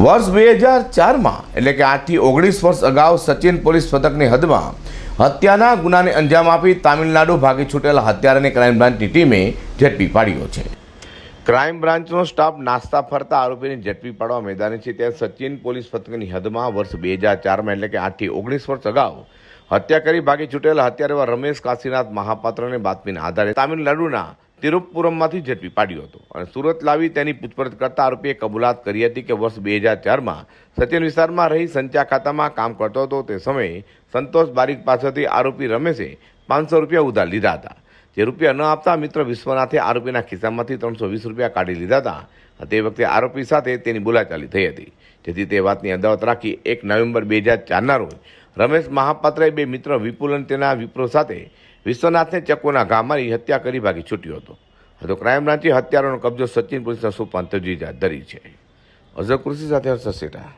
વર્ષ બે હજાર ચારમાં, એટલે કે આઠથી ઓગણીસ વર્ષ અગાઉ સચિન પોલીસ પથકની હદમાં હત્યાના ગુનાને અંજામ આપી તામિલનાડુ ભાગી છૂટેલા હત્યારાને ક્રાઇમ બ્રાન્ચની ટીમે ઝડપી પાડ્યો છે. ક્રાઇમ બ્રાન્ચનો સ્ટાફ નાસ્તા ફરતા આરોપીને ઝડપી પાડવા મેદાને છે ત્યાં સચિન પોલીસ પથકની હદમાં વર્ષ બે હજાર ચારમાં, એટલે કે આઠથી ઓગણીસ વર્ષ અગાઉ હત્યા કરી ભાગી છૂટેલા હત્યારા રમેશ કાશીનાથ મહાપાત્રને બાતમીના આધારે તામિલનાડુના તિરુપુરમમાંથી ઝડપી પાડ્યો હતો અને સુરત લાવી તેની પૂછપરછ કરતા આરોપીએ કબૂલાત કરી હતી કે વર્ષ બે હજાર ચારમાં સચિન વિસ્તારમાં રહી સંચા ખાતામાં કામ કરતો હતો તે સમયે સંતોષ બારીક પાસેથી આરોપી રમેશે પાંચસો રૂપિયા ઉધાર લીધા હતા. જે રૂપિયા ન આપતા મિત્ર વિશ્વનાથે આરોપીના ખિસ્સામાંથી ત્રણસો વીસ રૂપિયા કાઢી લીધા હતા તે વખતે આરોપી સાથે તેની બોલાચાલી થઈ હતી. જેથી તે વાતની અદાવત રાખી એક નવેમ્બર બે હજાર ચારના રોજ રમેશ મહાપાત્રએ બે મિત્ર વિપુલ અને તેના વિપ્રો સાથે વિશ્વનાથને ચકુના ઘા હત્યા કરી ભાગી છૂટ્યો હતો. હતો ક્રાઇમ બ્રાન્ચે હત્યારાનો કબજો સચિન પોલીસના તજવીજ હાથ ધરી છે. અઝર કૃષિ સાથે હર્ષ સેઠા